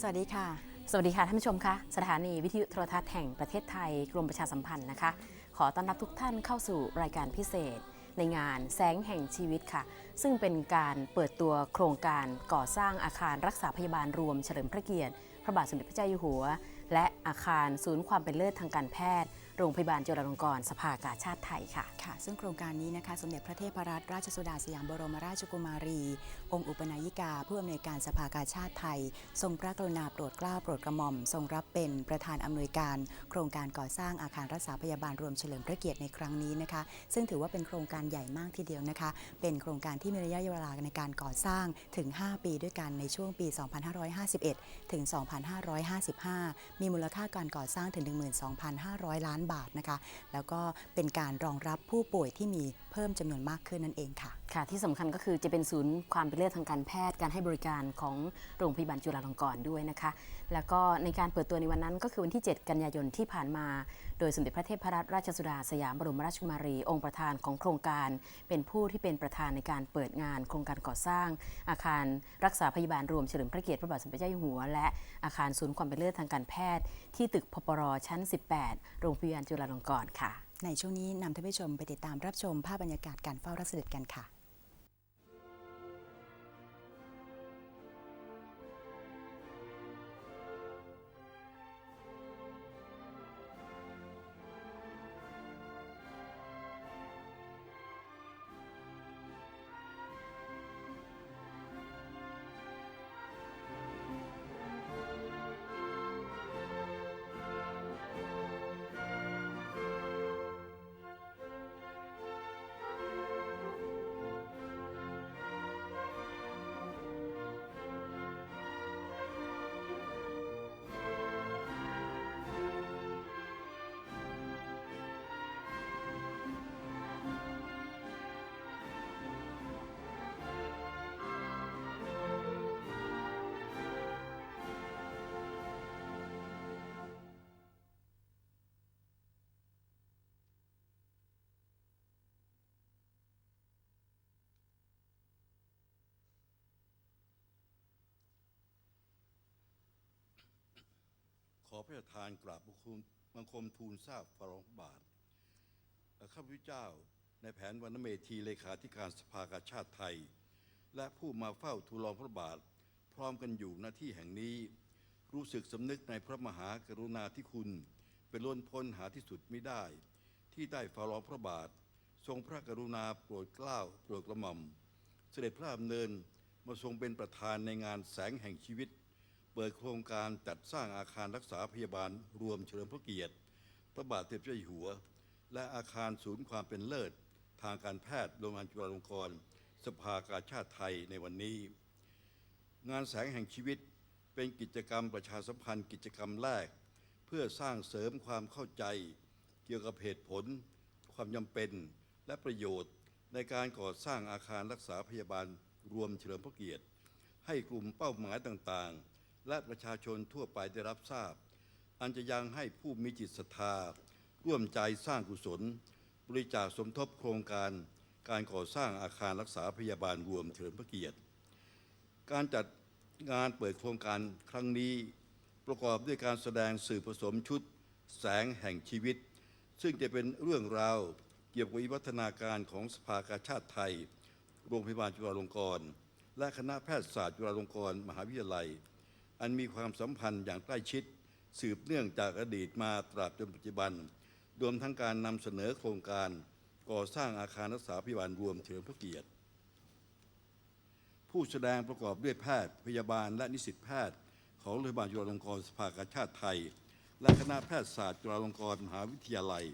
สวัสดีค่ะ สวัสดีค่ะท่านผู้ชมคะสถานีวิทยุโทรทัศน์แห่งประเทศไทยกรมประชาสัมพันธ์นะคะ ขอต้อนรับทุกท่านเข้าสู่รายการพิเศษ ในงานแสงแห่งชีวิตค่ะ ซึ่งเป็นการเปิดตัวโครงการก่อสร้างอาคารรักษาพยาบาลรวมเฉลิมพระเกียรติ พระบาทสมเด็จพระเจ้าอยู่หัว และอาคารศูนย์ความเป็นเลิศทางการแพทย์ โรงพยาบาลจุฬาลงกรณ์สภากาชาติไทยค่ะค่ะ ซึ่งโครงการนี้นะคะสมเด็จพระเทพรัตนราชสุดาสยามบรมราชกุมารี องค์อุปนายิกา ผู้อำนวยการสภากาชาติไทย ทรงพระกรุณาโปรดเกล้าโปรดกระหม่อม ทรงรับเป็นประธานอำนวยการ โครงการก่อสร้างอาคารรักษาพยาบาลรวมเฉลิมพระเกียรติในครั้งนี้นะคะ ซึ่งถือว่าเป็นโครงการใหญ่มากทีเดียวนะคะ เป็นโครงการที่มีระยะเวลาในการก่อสร้างถึง 5 ปีด้วยกันในช่วงปี 2551 ถึง 2555 มีมูลค่าการก่อสร้างถึง 12,500 ล้านบาทนะคะ แล้วก็เป็นการรองรับผู้ป่วยที่มีเพิ่มจำนวนมากขึ้นนั่นเองค่ะค่ะที่สำคัญก็คือจะเป็นศูนย์ความเป็นเลิศทางการแพทย์การให้บริการของโรงพยาบาลจุฬาลงกรณ์ด้วยนะคะ แล้วก็ในการเปิดตัวในวันนั้นก็คือวันที่ 7 กันยายนที่ผ่านมา โดยสมเด็จพระเทพรัตนราชสุดาสยามบรมราชกุมารี องค์ประธานของโครงการ เป็นผู้ที่เป็นประธานในการเปิดงาน โครงการก่อสร้าง อาคารรักษาพยาบาลรวมเฉลิมพระเกียรติพระบาทสมเด็จเจ้าอยู่หัว และอาคารศูนย์ความเป็นเลิศทางการแพทย์ ที่ตึกพปรชั้น 18 โรงพยาบาลจุฬาลงกรณ์ค่ะ ในช่วงนี้นำท่านผู้ชมไปติดตามรับชมภาพบรรยากาศการเฝ้ารับเสด็จกันค่ะ อพระราชทานกราบบังคมบังคมทูลทราบพระองบาทข้าพเจ้าในแผนวรรณเมธีเลขาธิการสภากาชาติไทย และผู้มาเฝ้าทูลรองพระบาท พร้อมกันอยู่หน้าที่แห่งนี้ รู้สึกสำนึกในพระมหากรุณาธิคุณ เป็นล้นพ้นหาที่สุดไม่ได้ ที่ได้ฝ่ารองพระบาท ทรงพระกรุณาโปรดเกล้าโปรดกระหม่อม เสด็จพระดำเนินมาทรงเป็นประธานในงานแสงแห่งชีวิต เปิดโครงการจัดสร้างอาคารรักษาพยาบาลรวมเฉลิมพระเกียรติ พระบาทสมเด็จพระเจ้าอยู่หัว และอาคารศูนย์ความเป็นเลิศ ทางการแพทย์โรงพยาบาลจุฬาลงกรณ์สภากาชาติไทยในวันนี้ งานแสงแห่งชีวิตเป็นกิจกรรมประชาสัมพันธ์กิจกรรมแรก เพื่อสร้างเสริมความเข้าใจ เกี่ยวกับเหตุผล ความจำเป็นและประโยชน์ ในการก่อสร้างอาคารรักษาพยาบาลรวมเฉลิมพระเกียรติ ให้กลุ่มเป้าหมายต่างๆ และประชาชนทั่วไปได้รับทราบ อันจะยังให้ผู้มีจิตศรัทธา ร่วมใจสร้างกุศล บริจาคสมทบโครงการ การก่อสร้างอาคารรักษาพยาบาลรวมเฉลิมพระเกียรติ การจัดงานเปิดโครงการครั้งนี้ ประกอบด้วยการแสดงสื่อผสมชุด แสงแห่งชีวิต ซึ่งจะเป็นเรื่องราวเกี่ยวกับวิวัฒนาการของสภากาชาติไทย โรงพยาบาลจุฬาลงกรณ์และคณะแพทยศาสตร์จุฬาลงกรณ์มหาวิทยาลัย อันมีความสัมพันธ์อย่างใกล้ชิด สืบเนื่องจากอดีตมาตราบจนปัจจุบัน รวมทั้งการนำเสนอโครงการก่อสร้างอาคารรักษาพยาบาลรวมเฉลิมพระเกียรติ ผู้แสดงประกอบด้วยแพทย์พยาบาลและนิสิตแพทย์ ของโรงพยาบาลจุฬาลงกรณ์สภากาชาติไทย และคณะแพทยศาสตร์จุฬาลงกรณ์มหาวิทยาลัย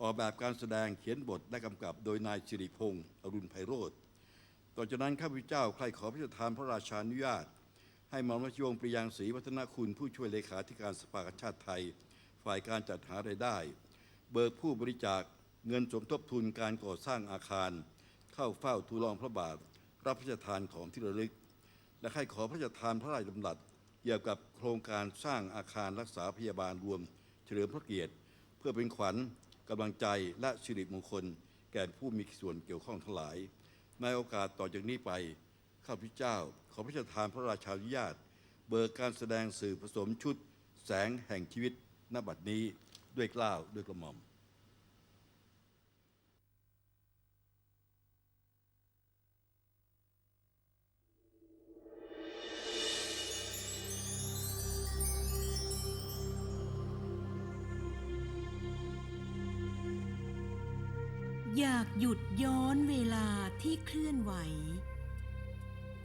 ออกแบบการแสดงเขียนบทและกำกับ โดยนายสิริพงศ์อรุณไพโรธต่อจากนั้นข้าพเจ้าใครขอพระราชทานพระราชานุญาต ให้หมอมราชวงศ์ปริยังศรีวัฒนคุณผู้ช่วยเลขาธิการสภากาชาติไทย ฝ่ายการจัดหารายได้ เบิกผู้บริจาคเงินสมทบทุนการก่อสร้างอาคาร เข้าเฝ้าทูลรองพระบาท รับพระราชทานของที่ระลึก และให้ขอพระราชทานพระราชดำรัสเกี่ยวกับโครงการสร้างอาคารรักษาพยาบาลรวม เฉลิมพระเกียรติ เพื่อเป็นขวัญกำลังใจและสิริมงคล แก่ผู้มีส่วนเกี่ยวข้องทั้งหลาย ในโอกาสต่อจากนี้ไป ข้าพเจ้า ขอพระราชทานพระราชานุญาต เบิกการแสดงสื่อผสมชุด แสงแห่งชีวิตณบัดนี้ด้วยกล้าวด้วยกระหม่อมอยากหยุดย้อนเวลาที่เคลื่อนไหว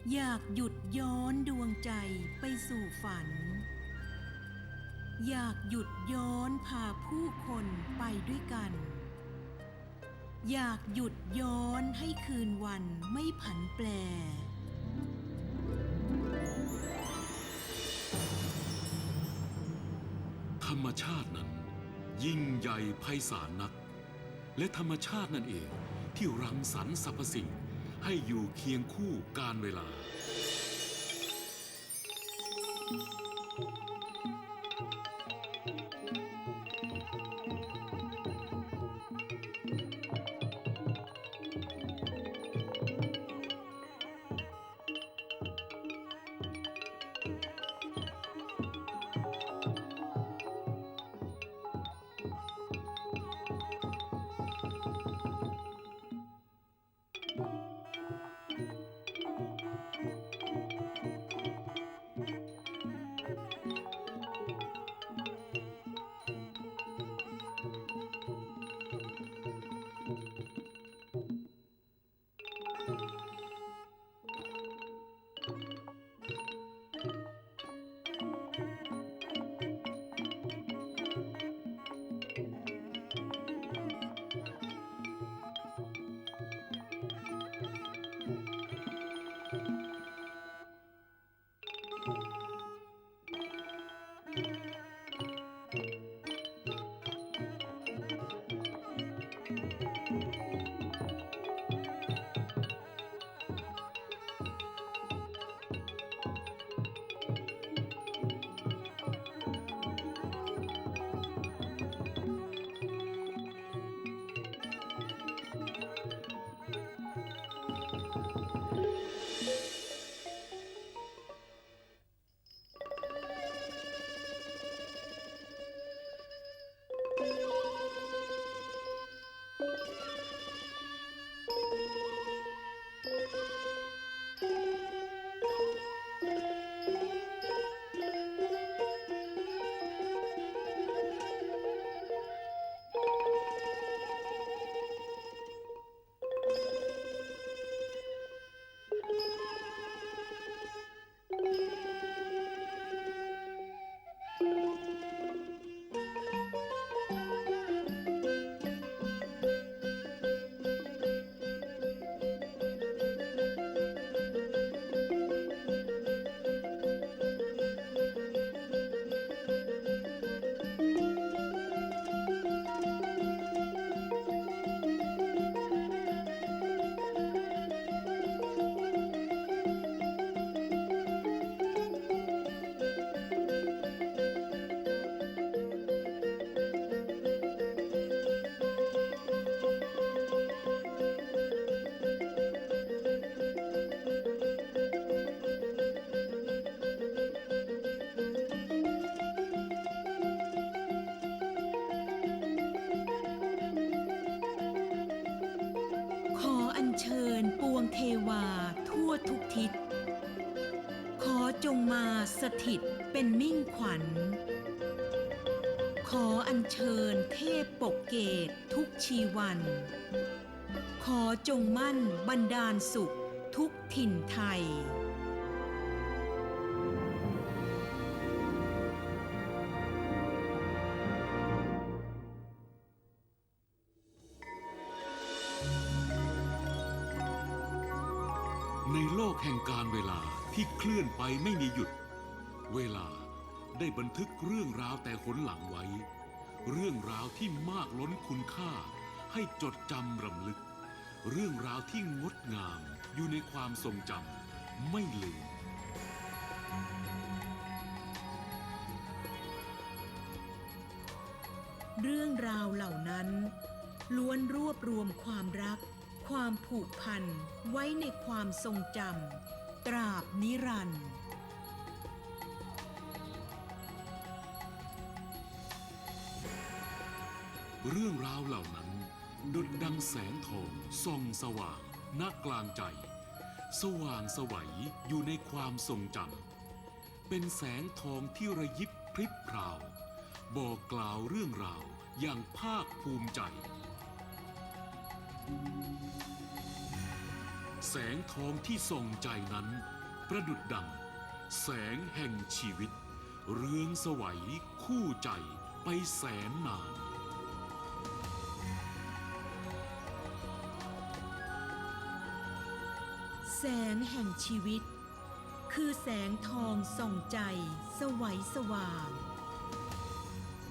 อยากหยุดย้อนดวงใจไปสู่ฝัน อยากหยุดย้อนพาผู้คนไปด้วยกัน อยากหยุดย้อนให้คืนวันไม่ผันแปรธรรมชาตินั้น ยิ่งใหญ่ไพศาลนัก และธรรมชาตินั่นเองที่รังสรรค์สรรพสิ่ง ให้อยู่เคียงคู่การเวลา ทิศ ขอจงมาสถิตเป็นมิ่งขวัญ ขออัญเชิญเทพปกเกตทุกชีวัน ขอจงมั่นบันดาลสุขทุกถิ่นไทย แห่งการเวลาที่เคลื่อนไปไม่มีหยุด เวลาได้บันทึกเรื่องราวแต่หนหลังไว้ เรื่องราวที่มากล้นคุณค่า ให้จดจำรำลึก เรื่องราวที่งดงามอยู่ในความทรงจำไม่ลืมเรื่องราวเหล่านั้น ล้วนรวบรวมความรัก ความผูกพันไว้ในความทรงจำตราบนิรันดร์เรื่องราวเหล่านั้นดุดดังแสงทองส่องสว่างณกลางใจ สว่างสวัยอยู่ในความทรงจำเป็นแสงทองที่ระยิบพริบพราว บอกกล่าวเรื่องราวอย่างภาคภูมิใจ แสงทองที่ส่องใจนั้น ประดุดดัง แสงแห่งชีวิต เรืองสวัยคู่ใจไปแสนนานแสงแห่งชีวิต คือแสงทองส่องใจ สวัยสว่าง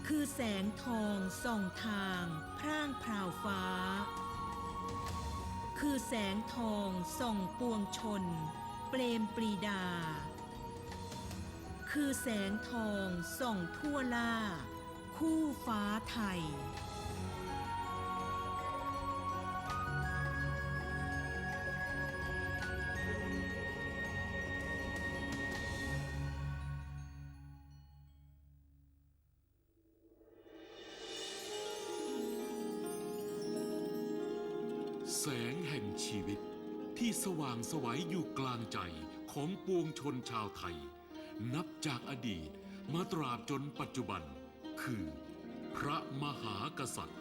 คือแสงทองส่องทาง พร่างพราวฟ้า คือแสงทองส่องปวงชน เปรมปรีดา คือแสงทองส่องทั่วล่า คู่ฟ้าไทย แสงแห่งชีวิตที่สว่างสวัยอยู่กลางใจของปวงชนชาวไทย นับจากอดีตมาตราบจนปัจจุบัน คือ พระมหากษัตริย์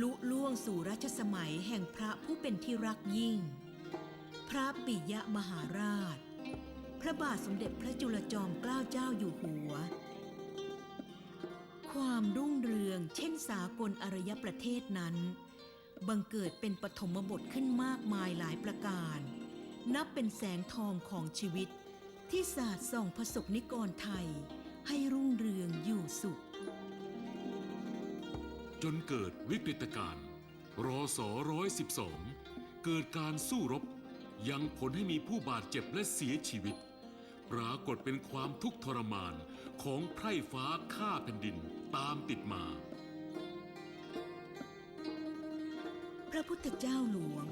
ลุล่วงสู่รัชสมัยแห่งพระผู้เป็นที่รักยิ่ง พระปิยมหาราช พระบาทสมเด็จพระจุลจอมเกล้าเจ้าอยู่หัว ความรุ่งเรืองเช่นสากลอารยประเทศนั้น บังเกิดเป็นปฐมบทขึ้นมากมายหลายประการ นับเป็นแสงทองของชีวิต ที่สาดส่องประสบนิกรไทย ให้รุ่งเรืองอยู่สุข จนเกิดวิกฤตการณ์รอสร้อยสิบสองเกิดการสู้รบ ยังผลให้มีผู้บาดเจ็บและเสียชีวิต ปรากฏเป็นความทุกข์ทรมานของไพร่ฟ้าฆ่าแผ่นดินตามติดมา ระพุทธเจ้าหลวง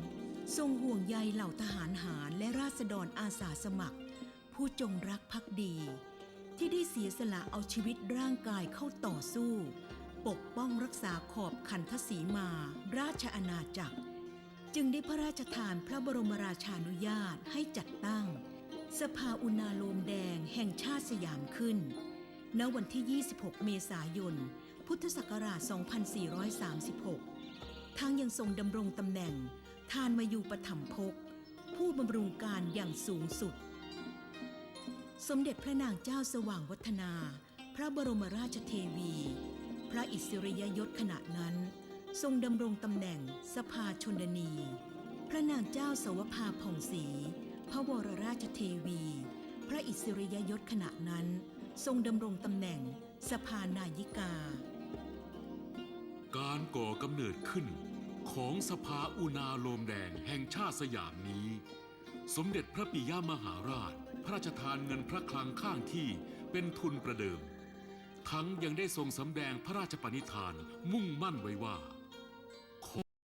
ทรงห่วงใยเหล่าทหารหารและราษฎรอาสาสมัคร ผู้จงรักภักดี ที่ได้เสียสละเอาชีวิตร่างกายเข้าต่อสู้ ปกป้องรักษาขอบขันทศีมา ราชอาณาจักร จึงได้พระราชทานพระบรมราชานุญาตให้จัดตั้ง สภาอุณาโลมแดงแห่งชาติสยามขึ้น ณวันที่ 26 เมษายน พุทธศักราช 2436 ทั้งยังทรงดำรงตำแหน่ง ทานมายูปถัมภก ผู้บำรุงการอย่างสูงสุด สมเด็จพระนางเจ้าสว่างวัฒนา พระบรมราชเทวี พระอิสริยยศขณะนั้น ทรงดำรงตำแหน่งสภาชนนี พระนางเจ้าสวภาผ่องศรีพระวรราชเทวี พระอิสริยยศขณะนั้น ทรงดำรงตำแหน่งสภานายิกา การก่อกำเนิดขึ้น ของสภาอุณาโลมแดงแห่งชาติสยามนี้ สมเด็จพระปิยมหาราช พระราชทานเงินพระคลังข้างที่เป็นทุนประเดิม ทั้งยังได้ทรงสำแดงพระราชปณิธานมุ่งมั่นไว้ว่า